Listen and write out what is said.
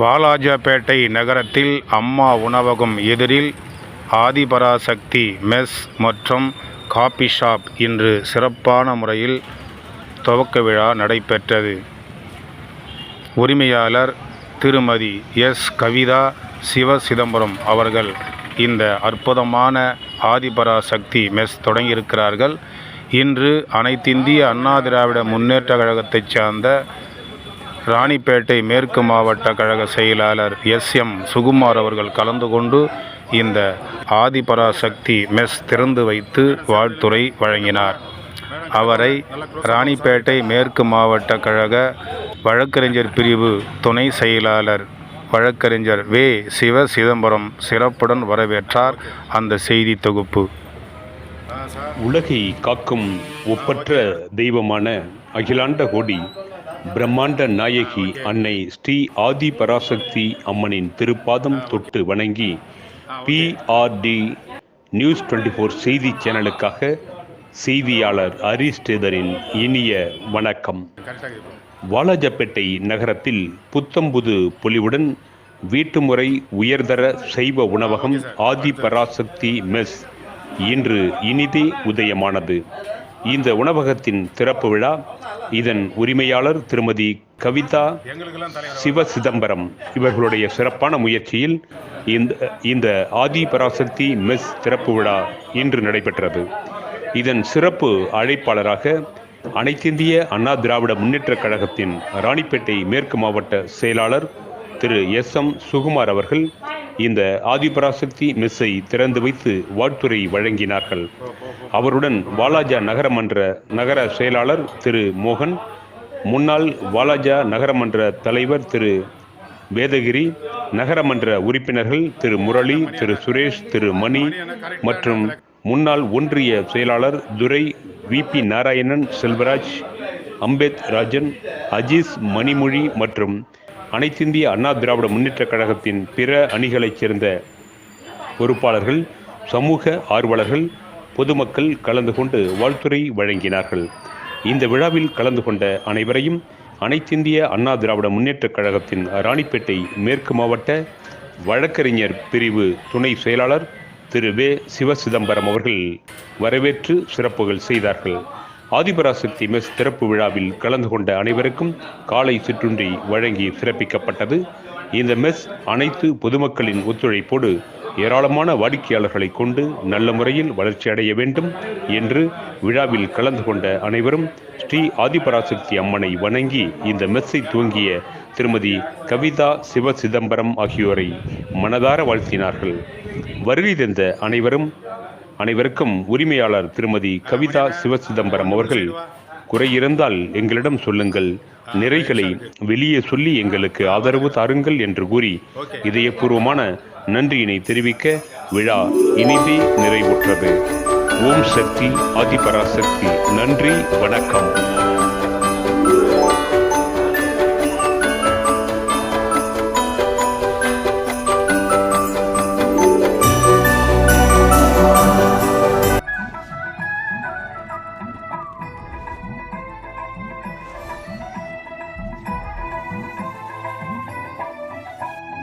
வாலாஜாபேட்டை நகரத்தில் அம்மா உணவகம் எதிரில் ஆதிபராசக்தி மெஸ் மற்றும் காபி ஷாப் இன்று சிறப்பான முறையில் துவக்க விழா நடைபெற்றது. உரிமையாளர் திருமதி எஸ். கவிதா சிவ சிதம்பரம் அவர்கள் இந்த அற்புதமான ஆதிபராசக்தி மெஸ் தொடங்கியிருக்கிறார்கள். இன்று அனைத்திந்திய அண்ணா திராவிட முன்னேற்ற கழகத்தைச் சார்ந்த ராணிப்பேட்டை மேற்கு மாவட்ட கழக செயலாளர் எஸ் எம் சுகுமார் அவர்கள் கலந்து கொண்டு இந்த ஆதிபராசக்தி மெஸ் திறந்து வைத்து வாழ்த்துறை வழங்கினார். அவரை ராணிப்பேட்டை மேற்கு மாவட்ட கழக வழக்கறிஞர் பிரிவு துணை செயலாளர் வழக்கறிஞர் வே சிவ சிதம்பரம் சிறப்புடன் வரவேற்றார் அந்த செய்தி தொகுப்பு. உலகை காக்கும் ஒப்பற்ற தெய்வமான அகிலாண்ட கோடி பிரம்மாண்ட நாயகி அன்னை ஸ்ரீ ஆதி பராசக்தி அம்மனின் திருப்பாதம் தொட்டு வணங்கி பிஆர்டி நியூஸ் டுவெண்ட்டி ஃபோர் செய்தி சேனலுக்காக செய்தியாளர் ஹரிஷ் ஸ்ரீதரின் இனிய வணக்கம். வாலாஜப்பேட்டை நகரத்தில் புத்தம்புது பொலிவுடன் வீட்டுமுறை உயர்தர சைவ உணவகம் ஆதி பராசக்தி மெஸ் இன்று இனிதே உதயமானது. இந்த உணவகத்தின் திறப்பு விழா இதன் உரிமையாளர் திருமதி கவிதா சிவ சிதம்பரம் இவர்களுடைய சிறப்பான முயற்சியில் இந்த இந்த ஆதி பராசக்தி மெஸ் திறப்பு விழா இன்று நடைபெற்றது. இதன் சிறப்பு அழைப்பாளராக அனைத்திந்திய அண்ணா திராவிட முன்னேற்றக் கழகத்தின் ராணிப்பேட்டை மேற்கு மாவட்ட செயலாளர் திரு எஸ் எம் சுகுமார் அவர்கள் இந்த ஆதிபராசக்தி மெஸ்ஸை திறந்து வைத்து வாழ்த்துரை வழங்கினார்கள். அவருடன் வாலாஜா நகரமன்ற நகர செயலாளர் திரு மோகன் முன்னாள் வாலாஜா நகரமன்ற தலைவர் திரு வேதகிரி நகரமன்ற உறுப்பினர்கள் திரு முரளி திரு சுரேஷ் திரு மணி மற்றும் முன்னாள் ஒன்றிய செயலாளர் துரை வி பி நாராயணன் செல்வராஜ் அம்பேத் ராஜன் அஜீஸ் மணிமொழி மற்றும் அனைத்திந்திய அண்ணா திராவிட முன்னேற்றக் கழகத்தின் பிற அணிகளைச் சேர்ந்த பொறுப்பாளர்கள் சமூக ஆர்வலர்கள் பொதுமக்கள் கலந்து கொண்டு வாழ்த்துரை வழங்கினார்கள். இந்த விழாவில் கலந்து கொண்ட அனைவரையும் அனைத்திந்திய அண்ணா திராவிட முன்னேற்றக் கழகத்தின் ராணிப்பேட்டை மேற்கு மாவட்ட வழக்கறிஞர் பிரிவு துணை செயலாளர் திரு வே. சிவசிதம்பரம் அவர்கள் வரவேற்று சிறப்புகள் செய்தார்கள். ஆதிபராசக்தி மெஸ் திறப்பு விழாவில் கலந்து கொண்ட அனைவருக்கும் காலை சிற்றுண்டி வழங்கி சிறப்பிக்கப்பட்டது. இந்த மெஸ் அனைத்து பொதுமக்களின் ஒத்துழைப்போடு ஏராளமான வாடிக்கையாளர்களை கொண்டு நல்ல முறையில் வளர்ச்சியடைய வேண்டும் என்று விழாவில் கலந்து கொண்ட அனைவரும் ஸ்ரீ ஆதிபராசக்தி அம்மனை வணங்கி இந்த மெஸ்ஸை துவங்கிய திருமதி கவிதா சிவ சிதம்பரம் ஆகியோரை மனதார வாழ்த்தினார்கள். வருகை தந்த அனைவரும் அனைவருக்கும் உரிமையாளர் திருமதி கவிதா சிவசிதம்பரம் அவர்கள் குறை இருந்தால் எங்களிடம் சொல்லுங்கள். நிறைகளை வெளியே சொல்லி எங்களுக்கு ஆதரவு தாருங்கள் என்று கூறி இதயபூர்வமான நன்றியினை தெரிவிக்க விழா இனிதே நிறைவுற்றது. ஓம் சக்தி ஆதிபராசக்தி. நன்றி வணக்கம்.